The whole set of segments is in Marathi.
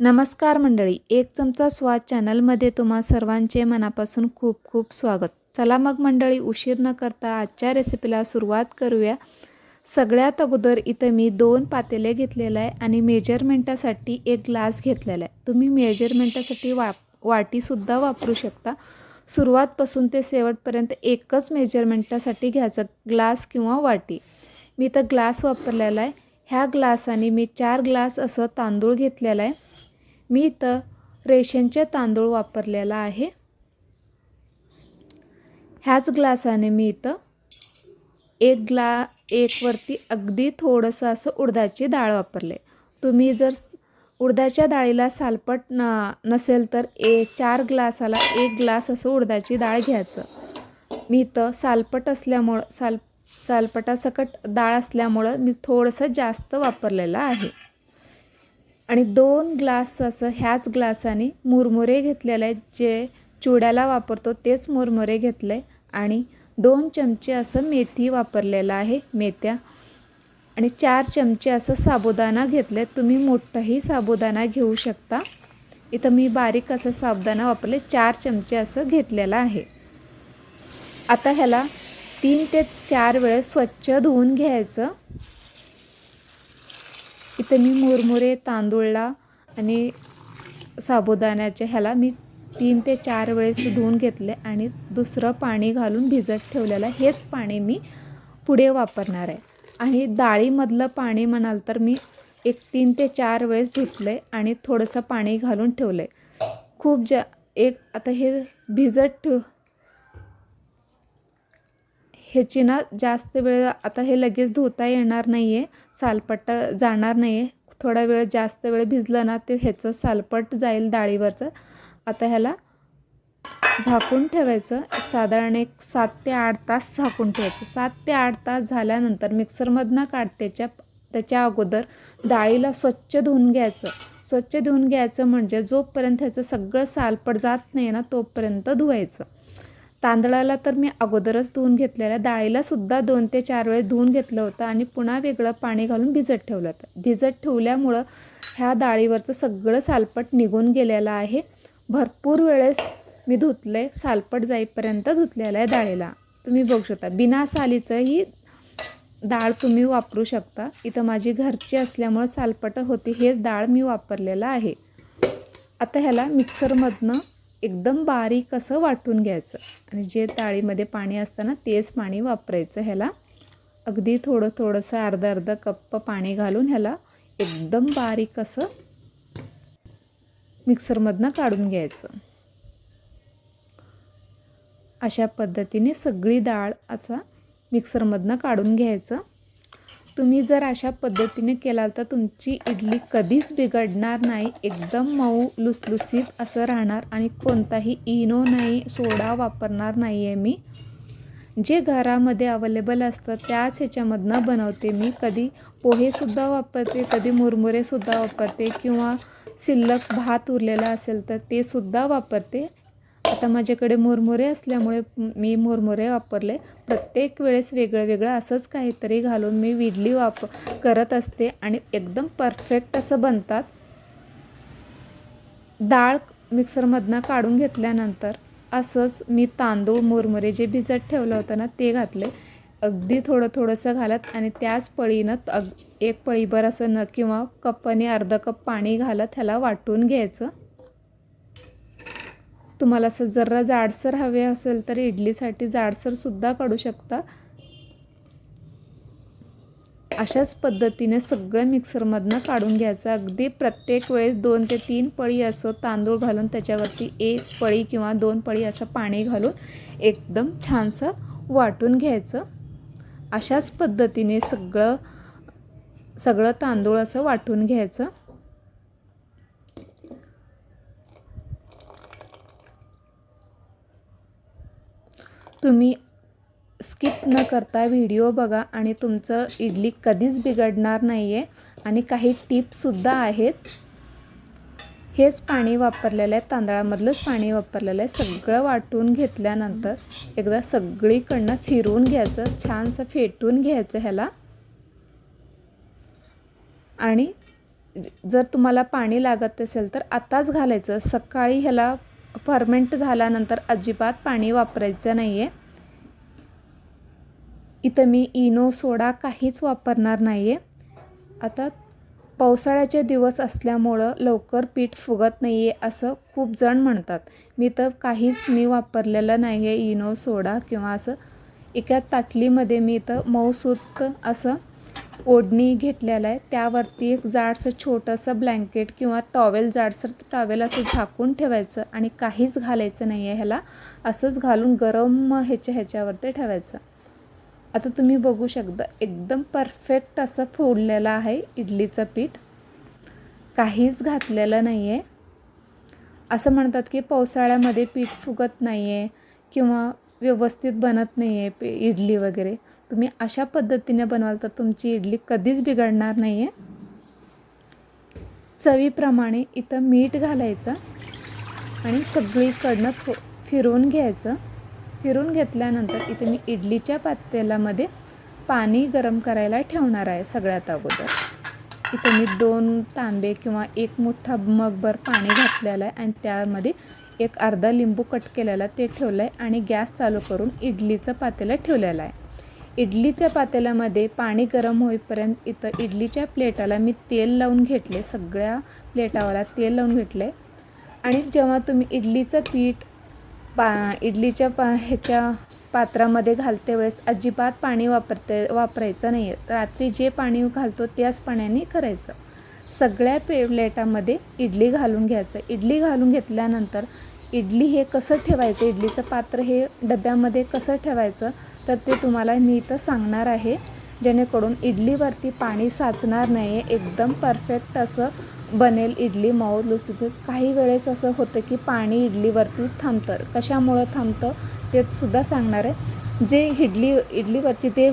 नमस्कार मंडळी एक चमचा स्वाद चॅनलमध्ये तुम्हा सर्वांचे मनापासून खूप खूप स्वागत. चला मग मंडळी उशीर न करता आजच्या रेसिपीला सुरुवात करूया. सगळ्यात अगोदर इथं मी दोन पातेले घेतलेलं आहे आणि मेजरमेंटासाठी एक ग्लास घेतलेला आहे. तुम्ही मेजरमेंटासाठी वा वाटीसुद्धा वापरू शकता. सुरुवातपासून ते शेवटपर्यंत एकच मेजरमेंटासाठी घ्यायचं ग्लास किंवा वाटी. मी इथं ग्लास वापरलेला आहे. ह्या ग्लासाने मी चार ग्लास असं तांदूळ घेतलेला आहे. मी इथं रेशनचे तांदूळ वापरलेला आहे. ह्याच ग्लासाने मी इथं एक ग्ला एकवरती अगदी थोडंसं असं उडदाची डाळ वापरले. तुम्ही जर उडदाच्या डाळीला सालपट न नसेल तर एक चार ग्लासाला एक ग्लास असं उडदाची डाळ घ्यायचं. मी इथं सालपट असल्यामुळं साल सालपटासकट डाळ असल्यामुळं मी थोडंसं जास्त वापरलेलं आहे. आणि दोन ग्लास असं ह्याच ग्लासाने मुरमुरे घेतलेले आहेत. जे चुड्याला वापरतो तेच मुरमुरे घेतले आणि दोन चमचे असं मेथी वापरलेलं आहे मेथ्या. आणि चार चमचे असं साबुदाणा घेतले. तुम्ही मोठंही साबुदाणा घेऊ शकता. इथं मी बारीक असं साबुदाणा वापरले. चार चमचे असं घेतलेलं आहे. आता ह्याला तीन ते चार वेळेस स्वच्छ धुवून घ्यायचं. इथं मी मुरमुरे तांदूळला आणि साबुदाण्याच्या ह्याला मी तीन ते चार वेळेस धुवून घेतले आणि दुसरं पाणी घालून भिजत ठेवलेलं हेच पाणी मी पुढे वापरणार आहे. आणि डाळीमधलं पाणी म्हणाल तर मी एक तीन ते चार वेळेस धुतले आणि थोडंसं पाणी घालून ठेवलं. आहे खूप जा एक आता हे भिजत ठेव ह्याची ना जास्त वेळ आता हे लगेच धुता येणार नाही आहे सालपट जाणार नाही आहे थोडा वेळ जास्त वेळ भिजलं ना ते ह्याचं सालपट जाईल डाळीवरचं. आता ह्याला झाकून ठेवायचं. एक साधारण एक सात ते आठ तास झाकून ठेवायचं. सात ते आठ तास झाल्यानंतर मिक्सरमधनं काढतेच्या त्याच्या अगोदर डाळीला स्वच्छ धुवून घ्यायचं. स्वच्छ धुवून घ्यायचं म्हणजे जोपर्यंत ह्याचं सगळं सालपट जात नाही ना तोपर्यंत धुवायचं. तांदळाला तर मी अगोदरच धुवून घेतलेलं डाळीलासुद्धा दोन ते चार वेळेस धुवून घेतलं होतं आणि पुन्हा वेगळं पाणी घालून भिजत ठेवलं होतं. भिजत ठेवल्यामुळं ह्या डाळीवरचं सगळं सालपट निघून गेलेलं आहे. भरपूर वेळेस मी धुतले सालपट जाईपर्यंत धुतलेलं आहे डाळीला. तुम्ही बघू शकता बिना सालीचं ही डाळ तुम्ही वापरू शकता. इथं माझी घरची असल्यामुळं सालपट होती हेच डाळ मी वापरलेलं आहे. आता ह्याला मिक्सरमधनं एकदम बारीक असं वाटून घ्यायचं. आणि जे ताळीमध्ये पाणी असतं ना तेच पाणी वापरायचं ह्याला. अगदी थोडं थोडंसं अर्धा अर्धा कप्प पाणी घालून ह्याला एकदम बारीक असं मिक्सरमधनं काढून घ्यायचं. अशा पद्धतीने सगळी डाळ आता मिक्सरमधनं काढून घ्यायचं. तुम्ही जर अशा पद्धतीने केलाल तर तुमची इडली कधीच बिघडणार नाही एकदम मऊ लुसलुसीत असं राहणार आणि कोणताही इनो नाही सोडा वापरणार नाही आहे मी. जे घरामध्ये अवेलेबल असतं त्याच ह्याच्यामधनं बनवते मी. कधी पोहेसुद्धा वापरते कधी मुरमुरेसुद्धा वापरते किंवा शिल्लक भात उरलेला असेल तर ते सुद्धा वापरते. आता माझ्याकडे मुरमुरे असल्यामुळे मी मुरमुरे वापरले. प्रत्येक वेळेस वेगळं वेगळं असंच काहीतरी घालून मी विडली वाप करत असते आणि एकदम परफेक्ट असं बनतात. डाळ मिक्सरमधनं काढून घेतल्यानंतर असंच मी तांदूळ मुरमुरे जे भिजत ठेवलं होतं ना ते घातले. अगदी थोडं थोडंसं घालत आणि त्याच पळीनं अग एक पळीभर असं न किंवा कपने अर्धा कप पाणी घालत ह्याला वाटून घ्यायचं. तुम्हाला असं जरा जाडसर हवे असेल तर इडलीसाठी जाडसरसुद्धा काढू शकता. अशाच पद्धतीने सगळं मिक्सरमधनं काढून घ्यायचं. अगदी प्रत्येक वेळेस दोन ते तीन पळी असं तांदूळ घालून त्याच्यावरती एक पळी किंवा दोन पळी असं पाणी घालून एकदम छानसं वाटून घ्यायचं. अशाच पद्धतीने सगळं सगळं तांदूळ असं वाटून घ्यायचं. तुम्ही स्किप न करता व्हिडिओ बघा आणि तुमचं इडली कधीच बिघडणार नाही आहे आणि काही टिप्ससुद्धा आहेत. हेच पाणी वापरलेलं आहे तांदळामधलंच पाणी वापरलेलं आहे. सगळं वाटून घेतल्यानंतर एकदा सगळीकडनं फिरवून घ्यायचं छानसं फेटून घ्यायचं ह्याला. आणि जर तुम्हाला पाणी लागत असेल तर आताच घालायचं. सकाळी ह्याला फर्मेंट झाल्यानंतर अजिबात पाणी वापरायचं नाही आहे इथं मी इनो सोडा काहीच वापरणार नाही आहे आता पावसाळ्याचे दिवस असल्यामुळं लवकर पीठ फुगत नाही आहे असं खूप जण म्हणतात. मी तर काहीच मी वापरलेलं नाही आहे इनो सोडा किंवा असं. एका ताटलीमध्ये मी इथं मऊसूत असं ओढणी घेतलेलं आहे. त्यावरती एक जाडसं छोटंसं ब्लँकेट किंवा टॉवेल जाडसर टॉवेल असं झाकून ठेवायचं आणि काहीच घालायचं नाही आहे ह्याला. असंच घालून गरम ह्याच्या ह्याच्यावरती ठेवायचं. आता तुम्ही बघू शकता एकदम परफेक्ट असं फोडलेलं आहे इडलीचं पीठ. काहीच घातलेलं नाही आहे असं म्हणतात की पावसाळ्यामध्ये पीठ फुगत नाही आहे किंवा व्यवस्थित बनत नाही आहे इडली वगैरे. तुम्ही अशा पद्धतीने बनवाल तर तुमची इडली कधीच बिघडणार नाही आहे चवीप्रमाणे इथं मीठ घालायचं आणि सगळीकडनं थो फिरवून घ्यायचं. फिरून घेतल्यानंतर इथे मी इडलीच्या पातेल्यामध्ये पाणी गरम करायला ठेवणार आहे सगळ्यात अगोदर. इथे मी दोन तांबे किंवा एक मोठा मगभर पाणी घातलेलं आहे आणि त्यामध्ये एक अर्धा लिंबू कट केलेला ते ठेवलं आहे आणि गॅस चालू करून इडलीचं पातेलं ठेवलेलं आहे. इडलीच्या पातेल्यामध्ये पाणी गरम होईपर्यंत इथं इडलीच्या प्लेटाला मी तेल लावून घेतले सगळ्या प्लेटावाला तेल लावून घेतले. आणि जेव्हा तुम्ही इडलीचं पीठ पा इडलीच्या पा ह्याच्या पात्रामध्ये घालते वेळेस अजिबात पाणी वापरते वापरायचं नाही आहे रात्री जे पाणी घालतो त्याच पाण्याने करायचं. सगळ्या पे प्लेटामध्ये इडली घालून घ्यायचं. इडली घालून घेतल्यानंतर इडली हे कसं ठेवायचं? इडलीचं पात्र हे डब्यामध्ये कसं ठेवायचं? तर ते तुम्हाला मी इथं सांगणार आहे. जेणेकरून इडलीवरती पाणी साचणार नाही आहे एकदम परफेक्ट असं बनेल इडली मऊ लुसलुसीत काही वेळेस असं होतं की पाणी इडलीवरती थांबतं. कशामुळं थांबतं ते सुद्धा सांगणार आहे. जे इडली इडलीवरची ते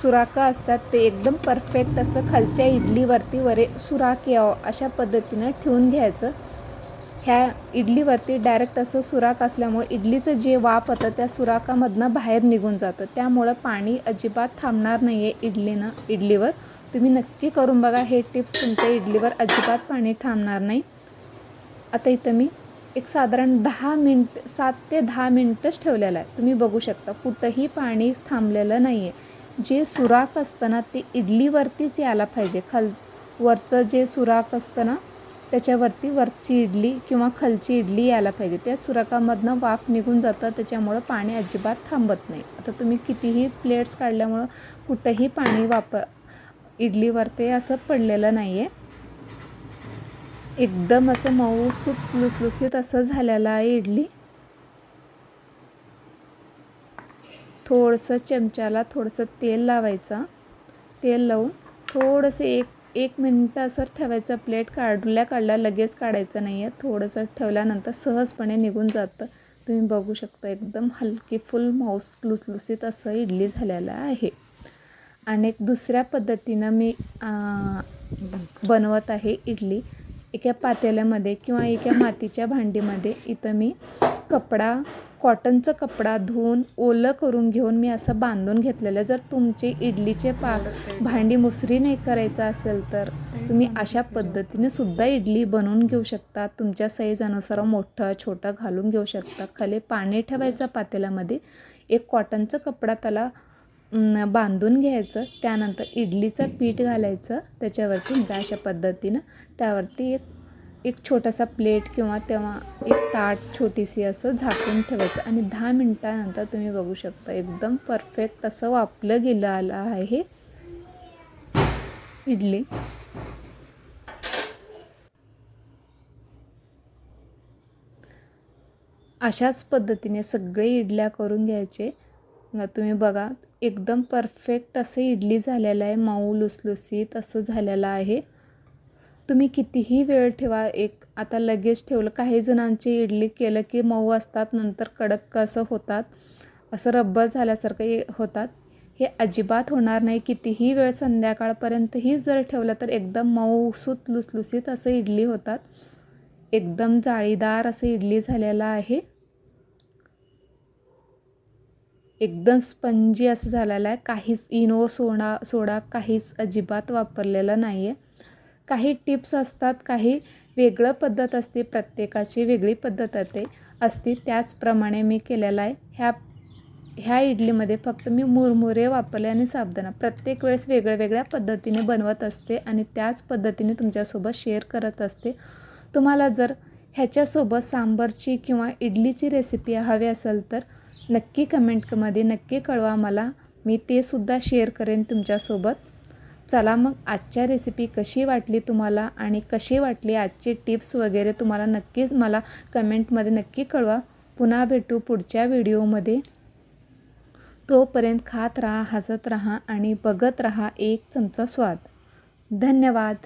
सुराखं असतात ते एकदम परफेक्ट असं खालच्या इडलीवरती वरे सुराख यावं अशा पद्धतीनं ठेवून घ्यायचं. ह्या इडलीवरती डायरेक्ट असं सुराख असल्यामुळे इडलीचं जे वाफ होतं त्या सुराखामधनं बाहेर निघून जातं. त्यामुळं पाणी अजिबात थांबणार नाही आहे इडलीनं इडलीवर. तुम्ही नक्की करून बघा हे टिप्स तुमच्या इडलीवर अजिबात पाणी थांबणार नाही. आता इथं मी एक साधारण दहा मिनट सात ते दहा मिनटंच ठेवलेलं आहे. तुम्ही बघू शकता कुठंही पाणी थांबलेलं नाही आहे जे सुराख असतं ना ते इडलीवरतीच यायला पाहिजे. खाल वरचं जे सुराख असतं ना त्याच्यावरती वरची इडली किंवा खालची इडली यायला पाहिजे. त्या सुराखामधनं वाफ निघून जातं त्याच्यामुळं पाणी अजिबात थांबत नाही. आता तुम्ही कितीही प्लेट्स काढल्यामुळं कुठंही पाणी वापर इडलीवर ते असं पडलेलं नाही आहे एकदम असं मऊ सूप लुसलुसीत असं झालेलं आहे इडली. थोडंसं चमच्याला थोडंसं तेल लावायचं. तेल लावून थोडंसं एक एक मिनटं असं ठेवायचं. प्लेट काढल्या काढल्या लगेच काढायचं नाही आहे थोडंसं ठेवल्यानंतर सहजपणे निघून जातं. तुम्ही बघू शकता एकदम हलकी फुल माऊस लुसलुसीत असं इडली झालेलं आहे. आणि एक दुसऱ्या पद्धतीनं मी बनवत आहे इडली. एका पातेल्यामध्ये किंवा एका मातीच्या भांडीमध्ये इथं मी कपडा कॉटनचा कपडा धुवून ओलं करून घेऊन मी असं बांधून घेतलेलं. जर तुमचे इडलीचे पा भांडी मुसरी नाही करायचं असेल तर तुम्ही अशा पद्धतीने सुद्धा इडली बनवून घेऊ शकता. तुमच्या साईजानुसार मोठं छोटं घालून घेऊ शकता. खाली पाणी ठेवायचं पातेल्यामध्ये. एक कॉटनचा कपडा त्याला बांधून घ्यायचं. त्यानंतर इडलीचं पीठ घालायचं. त्याच्यावरती अशा पद्धतीनं. त्यावरती एक एक छोटासा प्लेट किंवा तेव्हा एक ताट छोटीशी असं झाकून ठेवायचं. आणि दहा मिनटानंतर तुम्ही बघू शकता एकदम परफेक्ट असं वापलं गेलं आलं आहे. इडली. अशाच पद्धतीने सगळे इडल्या करून घ्यायचे. तुम्ही बघा एकदम परफेक्ट असं इडली झालेलं आहे मऊ लुसलुसीत असं झालेलं आहे. तुम्ही कितीही वेळ ठेवा एक आता लगेच ठेवलं. काही जणांची इडली केलं की मऊ असतात नंतर कडक कसं होतात. असं रब्बर झाल्यासारखं होतात. हे अजिबात होणार नाही. कितीही वेळ संध्याकाळपर्यंतही जर ठेवलं तर एकदम मऊसूत लुसलुसीत असं इडली होतात. एकदम जाळीदार असं इडली झालेलं आहे. एकदम स्पंजी असं झालेलं आहे. काहीच इनो सोडा सोडा काहीच अजिबात वापरलेलं नाही आहे काही टिप्स असतात काही वेगळं पद्धत असते प्रत्येकाची वेगळी पद्धत असते असते त्याचप्रमाणे मी केलेला आहे. ह्या ह्या इडलीमध्ये फक्त मी मुरमुरे वापरले आणि साबुदाणा. प्रत्येक वेळेस वेगळ्या वेगळ्या पद्धतीने बनवत असते आणि त्याच पद्धतीने तुमच्यासोबत शेअर करत असते. तुम्हाला जर ह्याच्यासोबत सांबरची किंवा इडलीची रेसिपी हवी असेल तर नक्की कमेंटमध्ये नक्की कळवा मला. मी ते सुद्धा शेअर करेन तुमच्यासोबत. चला मग आजच्या रेसिपी कशी वाटली तुम्हाला आणि कशी वाटली आजची टिप्स वगैरे तुम्हाला नक्कीच मला कमेंटमध्ये नक्की कळवा. पुन्हा भेटू पुढच्या व्हिडिओमध्ये तोपर्यंत खात राहा हसत राहा आणि बघत राहा एक चमचा स्वाद. धन्यवाद.